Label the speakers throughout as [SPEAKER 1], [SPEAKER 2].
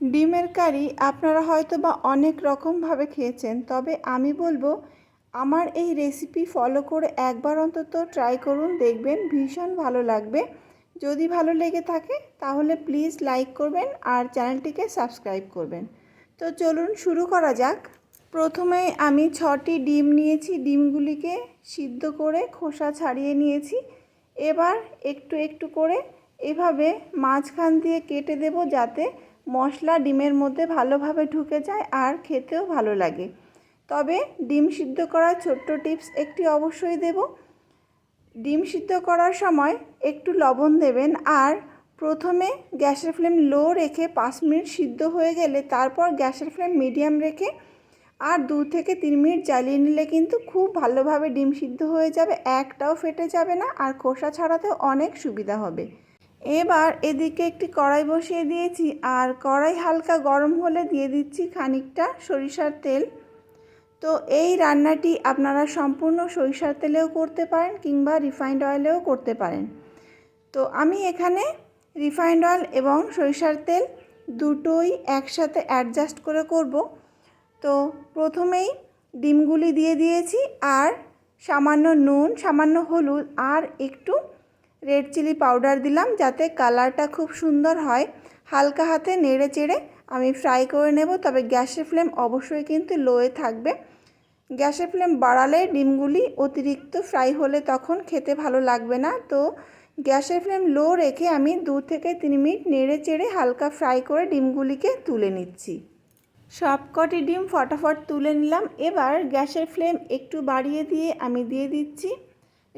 [SPEAKER 1] ডিমের কারি আপনারা হয়তো বা অনেক রকমভাবে খেয়েছেন, তবে আমি বলব আমার এই রেসিপি ফলো করে একবার অন্তত ট্রাই করুন, দেখবেন ভীষণ ভালো লাগবে। যদি ভালো লেগে থাকে, তাহলে প্লিজ লাইক করবেন আর চ্যানেলটিকে সাবস্ক্রাইব করবেন। তো চলুন শুরু করা যাক। প্রথমে আমি ছটি ডিম নিয়েছি, ডিমগুলিকে সিদ্ধ করে খোসা ছাড়িয়ে নিয়েছি। এবার একটু একটু করে এভাবে মাঝখান দিয়ে কেটে দেব যাতে মশলা ডিমের মধ্যে ভালোভাবে ঢুকে যায় আর খেতেও ভালো লাগে। তবে ডিম সিদ্ধ করার ছোট্ট টিপস একটি অবশ্যই দেব। ডিম সিদ্ধ করার সময় একটু লবণ দেবেন আর প্রথমে গ্যাসের ফ্লেম লো রেখে পাঁচ মিনিট সিদ্ধ হয়ে গেলে তারপর গ্যাসের ফ্লেম মিডিয়াম রেখে আর দু থেকে তিন মিনিট জ্বালিয়ে নিলে কিন্তু খুব ভালোভাবে ডিম সিদ্ধ হয়ে যাবে, একটাও ফেটে যাবে না আর খোসা ছাড়াতেও অনেক সুবিধা হবে। এবার এদিকে একটি কড়াই বসিয়ে দিয়েছি আর কড়াই হালকা গরম হলে দিয়ে দিচ্ছি খানিকটা সরিষার তেল। তো এই রান্নাটি আপনারা সম্পূর্ণ সরিষার তেলেও করতে পারেন কিংবা রিফাইন্ড অয়েলেও করতে পারেন। তো আমি এখানে রিফাইন্ড অয়েল এবং সরিষার তেল দুটোই একসাথে অ্যাডজাস্ট করে করব। তো প্রথমেই ডিমগুলি দিয়ে দিয়েছি আর সামান্য নুন, সামান্য হলুদ আর একটু রেড চিলি পাউডার দিলাম যাতে কালারটা খুব সুন্দর হয়। হালকা হাতে নেড়ে চেড়ে আমি ফ্রাই করে নেব, তবে গ্যাসের ফ্লেম অবশ্যই কিন্তু লোয়ে থাকবে। গ্যাসের ফ্লেম বাড়ালে ডিমগুলি অতিরিক্ত ফ্রাই হলে তখন খেতে ভালো লাগবে না। তো গ্যাসের ফ্লেম লো রেখে আমি দু থেকে তিন মিনিট নেড়ে চেড়ে হালকা ফ্রাই করে ডিমগুলিকে তুলে নিচ্ছি। সবকটি ডিম ফটাফট তুলে নিলাম। এবার গ্যাসের ফ্লেম একটু বাড়িয়ে দিয়ে আমি দিয়ে দিচ্ছি।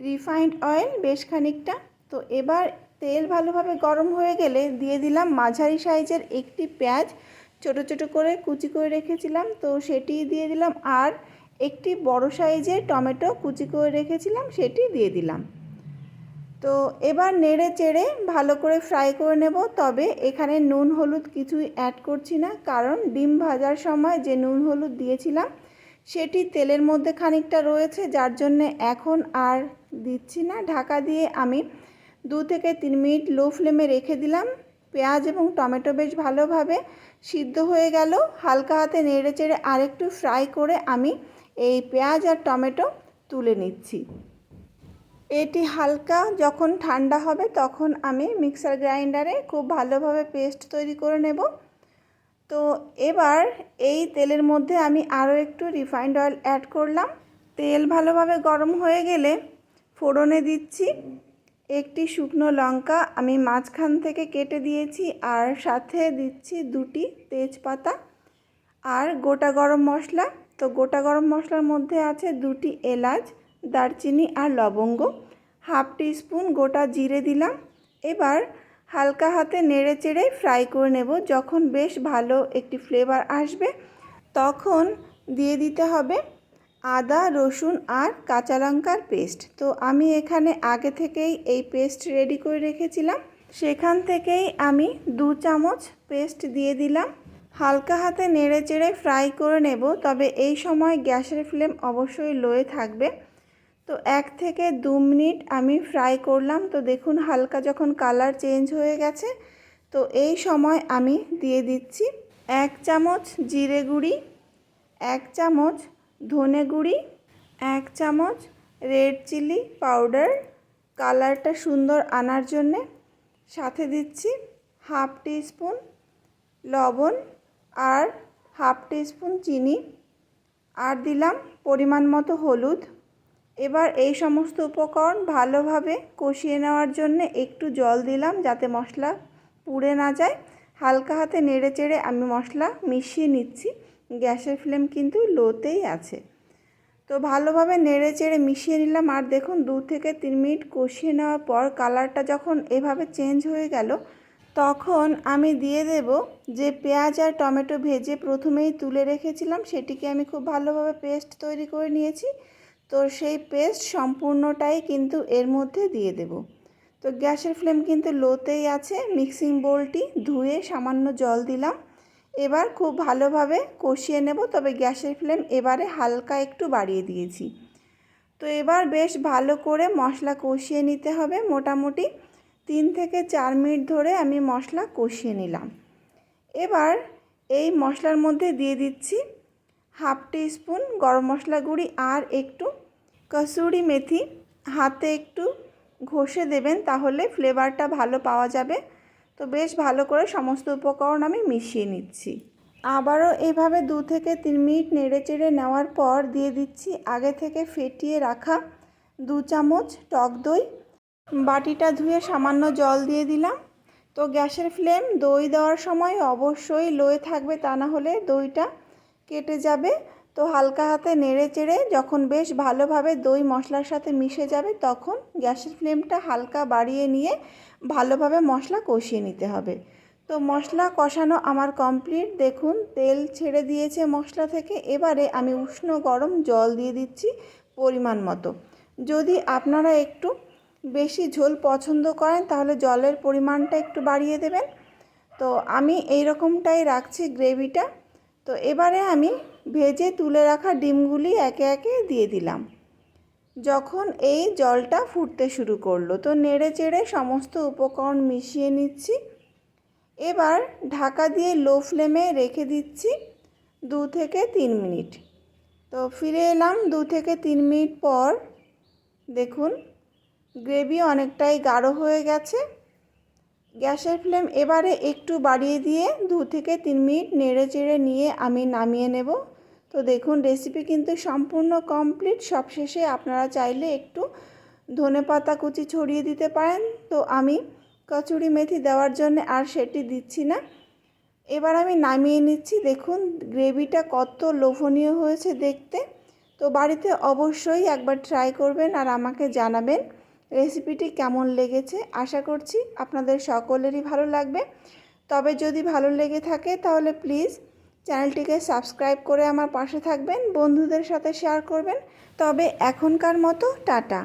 [SPEAKER 1] রিফাইন্ড অয়েল বেশ খানিকটা। তো এবার তেল ভালোভাবে গরম হয়ে গেলে দিয়ে দিলাম মাঝারি সাইজের একটি পেঁয়াজ। ছোট ছোট করে কুচি করে রেখেছিলাম, তো সেটি দিয়ে দিলাম। আর একটি বড় সাইজের টমেটো কুচি করে রেখেছিলাম, সেটি দিয়ে দিলাম। তো এবার নেড়ে চেড়ে ভালো করে ফ্রাই করে নেব। তবে এখানে নুন হলুদ কিছুই অ্যাড করছি না, কারণ ডিম ভাজার সময় যে নুন হলুদ দিয়েছিলাম, সেটি তেলের মধ্যে খানিকটা রয়েছে, যার জন্যে এখন আর দিচ্ছি না। ঢাকা দিয়ে আমি দু থেকে তিন মিনিট লো ফ্লেমে রেখে দিলাম। পেঁয়াজ এবং টমেটো বেশ ভালোভাবে সিদ্ধ হয়ে গেল। হালকা হাতে নেড়ে চেড়ে আরেকটু ফ্রাই করে আমি এই পেঁয়াজ আর টমেটো তুলে নিচ্ছি। এটি হালকা যখন ঠান্ডা হবে তখন আমি মিক্সার গ্রাইন্ডারে খুব ভালোভাবে পেস্ট তৈরি করে নেব। তো এবার এই তেলের মধ্যে আমি আরও একটু রিফাইন্ড অয়েল অ্যাড করলাম। তেল ভালোভাবে গরম হয়ে গেলে ফোড়নে দিচ্ছি। একটি শুকনো লঙ্কা আমি মাঝখান থেকে কেটে দিয়েছি আর সাথে দিচ্ছি দুটি তেজপাতা আর গোটা গরম মশলা। তো গোটা গরম মশলার মধ্যে আছে দুটি এলাচ, দারচিনি আর লবঙ্গ। হাফ স্পুন গোটা জিরে দিলাম। এবার হালকা হাতে নেড়ে চেড়ে ফ্রাই করে নেব। যখন বেশ ভালো একটি ফ্লেভার আসবে, তখন দিয়ে দিতে হবে আদা, রসুন আর কাঁচা লঙ্কার পেস্ট। তো আমি এখানে আগে থেকেই এই পেস্ট রেডি করে রেখেছিলাম। সেখান থেকেই আমি দু চামচ পেস্ট দিয়ে দিলাম। হালকা হাতে নেড়ে চেড়ে ফ্রাই করে নেব, তবে এই সময় গ্যাসের ফ্লেম অবশ্যই লোয়ে থাকবে। তো এক থেকে দু মিনিট আমি ফ্রাই করলাম। তো দেখুন হালকা যখন কালার চেঞ্জ হয়ে গেছে, তো এই সময় আমি দিয়ে দিচ্ছি এক চামচ জিরে গুঁড়ি, এক চামচ ধনে গুঁড়ি, এক চামচ রেড চিলি পাউডার। কালারটা সুন্দর আনার জন্যে সাথে দিচ্ছি হাফ টি স্পুন লবণ আর হাফ স্পুন চিনি। আর দিলাম পরিমাণ মতো হলুদ। এবার এই সমস্ত উপকরণ ভালোভাবে কষিয়ে নেওয়ার জন্য একটু জল দিলাম যাতে মশলা পুড়ে না যায়। হালকা হাতে নেড়ে চেড়ে আমি মশলা মিশিয়ে নিচ্ছি। গ্যাসের ফ্লেম কিন্তু লোতেই আছে। তো ভালোভাবে নেড়ে চেড়ে মিশিয়ে নিলাম। আর দেখুন, দু থেকে তিন মিনিট কষিয়ে নেওয়ার পর কালারটা যখন এভাবে চেঞ্জ হয়ে গেল, তখন আমি দিয়ে দেব যে পেঁয়াজ আর টমেটো ভেজে প্রথমেই তুলে রেখেছিলাম, সেটিকে আমি খুব ভালোভাবে পেস্ট তৈরি করে নিয়েছি। তো সেই পেস্ট সম্পূর্ণটাই কিন্তু এর মধ্যে দিয়ে দেব। তো গ্যাসের ফ্লেম কিন্তু লোতেই আছে। মিক্সিং বোলটি ধুয়ে সামান্য জল দিলাম। এবার খুব ভালোভাবে কষিয়ে নেব, তবে গ্যাসের ফ্লেম এবারে হালকা একটু বাড়িয়ে দিয়েছি। তো এবার বেশ ভালো করে মশলা কষিয়ে নিতে হবে। মোটামুটি তিন থেকে চার মিনিট ধরে আমি মশলা কষিয়ে নিলাম। এবার এই মশলার মধ্যে দিয়ে দিচ্ছি হাফ টি স্পুন গরম মশলা গুঁড়ি আর একটু কসুরি মেথি। হাতে একটু ঘষে দেবেন, তাহলে ফ্লেভারটা ভালো পাওয়া যাবে। তো বেশ ভালো করে সমস্ত উপকরণ আমি মিশিয়ে নিচ্ছি। আবারও এইভাবে দু থেকে তিন মিনিট নেড়ে চেড়ে নেওয়ার পর দিয়ে দিচ্ছি আগে থেকে ফেটিয়ে রাখা দু চামচ টক দই। বাটিটা ধুয়ে সামান্য জল দিয়ে দিলাম। তো গ্যাসের ফ্লেম দই দেওয়ার সময় অবশ্যই লোয়ে থাকবে তা না হলে দইটা কেটে যাবে। তো হালকা হাতে নেড়ে চেড়ে যখন বেশ ভালোভাবে দই মশলার সাথে মিশে যাবে, তখন গ্যাসের ফ্লেমটা হালকা বাড়িয়ে নিয়ে ভালোভাবে মশলা কষিয়ে নিতে হবে। তো মশলা কষানো আমার কমপ্লিট। দেখুন, তেল ছেড়ে দিয়েছে মশলা থেকে। এবারে আমি উষ্ণ গরম জল দিয়ে দিচ্ছি পরিমাণ মতো। যদি আপনারা একটু বেশি ঝোল পছন্দ করেন, তাহলে জলের পরিমাণটা একটু বাড়িয়ে দেবেন। তো আমি এই রকমটাই রাখছি গ্রেভিটা। তো এবারে আমি ভেজে তুলে রাখা ডিমগুলি একে একে দিয়ে দিলাম। যখন এই জলটা ফুটতে শুরু করল, তো নেড়ে চেড়ে সমস্ত উপকরণ মিশিয়ে নিচ্ছি। এবার ঢাকা দিয়ে লো ফ্লেমে রেখে দিচ্ছি দু থেকে তিন মিনিট। তো ফিরে এলাম দু থেকে তিন মিনিট পর। দেখুন, গ্রেভি অনেকটাই গাঢ় হয়ে গেছে। গ্যাসের ফ্লেম এবারে একটু বাড়িয়ে দিয়ে দু থেকে তিন মিনিট নেড়ে চেড়ে নিয়ে আমি নামিয়ে নেব। তো দেখুন রেসিপি কিন্তু সম্পূর্ণ কমপ্লিট সবশেষে আপনারা চাইলে একটু ধনে পাতা কুচি ছড়িয়ে দিতে পারেন। তো আমি কচুরি মেথি দেওয়ার জন্য আর সেটি দিচ্ছি না। এবার আমি নামিয়ে নিচ্ছি। দেখুন, গ্রেভিটা কত লোভনীয় হয়েছে দেখতে। তো বাড়িতে অবশ্যই একবার ট্রাই করবেন আর আমাকে জানাবেন। রেসিপিটি কেমন লেগেছে আশা করছি আপনাদের সকলেরই ভালো লাগবে। তবে যদি ভালো লেগে থাকে তাহলে প্লিজ চ্যানেলটিকে সাবস্ক্রাইব করে আমার পাশে থাকবেন, বন্ধুদের সাথে শেয়ার করবেন। তবে এখনকার মতো টাটা।